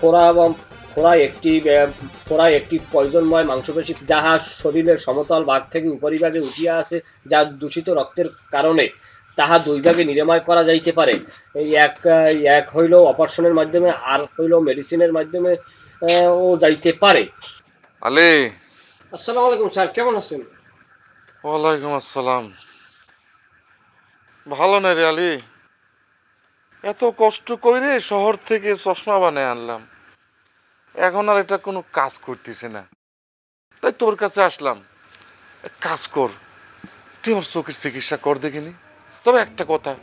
ফোড়া এবং ফোড়া একটি ফোড়া একটি পয়জনময় মাংসপেশী যাহা শরীরের সমতল ভাগ থেকে উপরিভাগে উঠিয়া আসে যা দূষিত রক্তের কারণে। তাহা দুই ভাগে নিরাময় করা যাইতে পারে। এই এক এক হইল অপারেশনের মাধ্যমে আর হইল মেডিসিনের মাধ্যমে ও যাইতে পারে। আলে। আসসালামু আলাইকুম স্যার কেমন আছেন? ওয়ালাইকুম আসসালাম। ভালো না রে আলি? এত কষ্ট করে শহর থেকে চশমা বানিয়ে আনলাম। এখন আর এটা কোনো কাজ করতেছে না। তাই তোর কাছে আসলাম। কাজ কর। তুই আমার চোখের চিকিৎসা কর দেখিনি। তবে একটা কথা,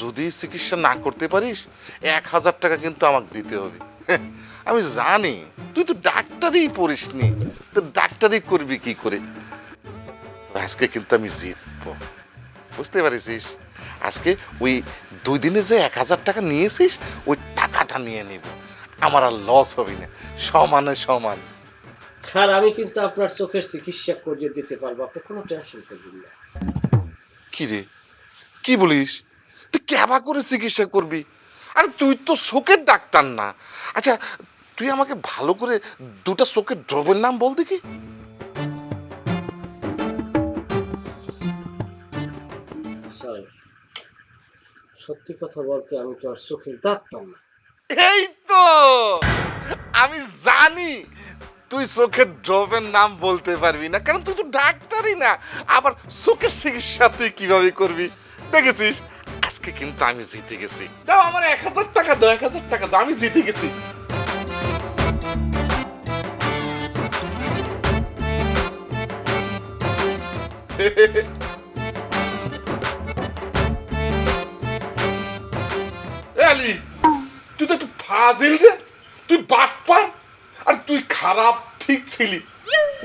যদি চিকিৎসা না করতে পারিস, এক হাজার টাকা কিন্তু আমাকে দিতে হবে। আমি জানি, তুই তো ডাক্তারই পড়িস নি। তো ডাক্তারই করবি কি করে? আজকে কিন্তু আমি জিতবো। বুঝতে পারিস আজকে ওই দুই দিনে যে এক হাজার টাকা নিয়েছিস ওই টাকাটা নিয়ে নিব। আমার আর লস হবে না। সমানে সমান। স্যার আমি কিন্তু আপনার চোখের চিকিৎসা করিয়ে দিতে পারব। আপনি কোনো টেনশন করবেন না। কি রে? কি বলিস? তুই ক্যাবা করে চিকিৎসা করবি? আরে তুই তো চোখের ডাক্তার না। আচ্ছা তুই আমাকে ভালো করে দুটা চোখের ড্রপের নাম বল দেখি। স্যার সত্যি কথা বলতে আমি তো আর চোখের ডাক্তার না। এই তো! আমি জানি তুই চোখের ড্রপের নাম বলতে পারবি না, কারণ তুই তো ডাক্তারই না। আবার চোখের চিকিৎসা তুই কীভাবে করবি? দেখেছিস? আজকে কিন্তু আমি জিতে গেছি। দাও আমার এক হাজার টাকা দাও, এক হাজার টাকা দাও, আমি জিতে গেছি। এ তুই তো একটু ফাজিল রে। তুই বাটপার। আর তুই খারাপ ঠিক ছিলি।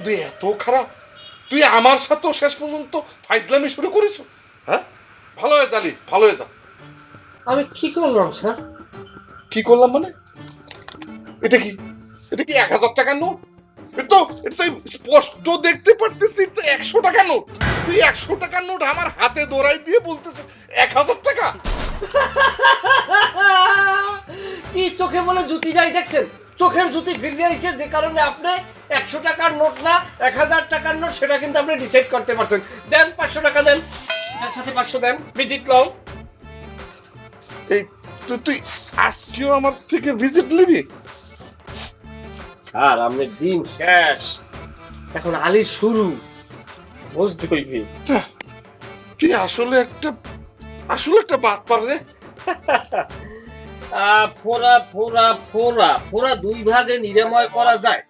তুই এত খারাপ। তুই আমার সাথেও শেষ পর্যন্ত ফাইজলামি শুরু করিস হ্যাঁ? ভালো হয়ে যালি ভালো হয়ে যা। আমি কি করলাম স্যার? কি করলাম মানে? এটা কি? এটা কি এক হাজার টাকার নোট? এটা তো এটা তো স্পষ্ট দেখতে পারতেছি তো একশো টাকা নোট। তুই একশো টাকার নোট আমার হাতে দৌড়াই দিয়ে বলতেছে এক হাজার টাকা? কি চোখে বলে জুতি নাই দেখছেন? চোখের জুতি ফিরে আইছে যে কারণে আপনি একশো টাকার নোট না এক হাজার টাকার নোট সেটা কিন্তু আপনি ডিসাইড করতে পারছেন। দেন পাঁচশো টাকা দেন। তার সাথে পাঁচশো দেন। ভিজিট লও। এই তুই তুই আজকেও আমার থেকে ভিজিট নিবি? স্যার আপনার দিন শেষ। এখন আলির শুরু। বুঝতে হইবে। তুই আসলে একটা আসলে একটা বাট পার রে? ফোড়া ফোড়া ফোড়া ফোড়া দুই ভাগে নিরাময় করা যায়।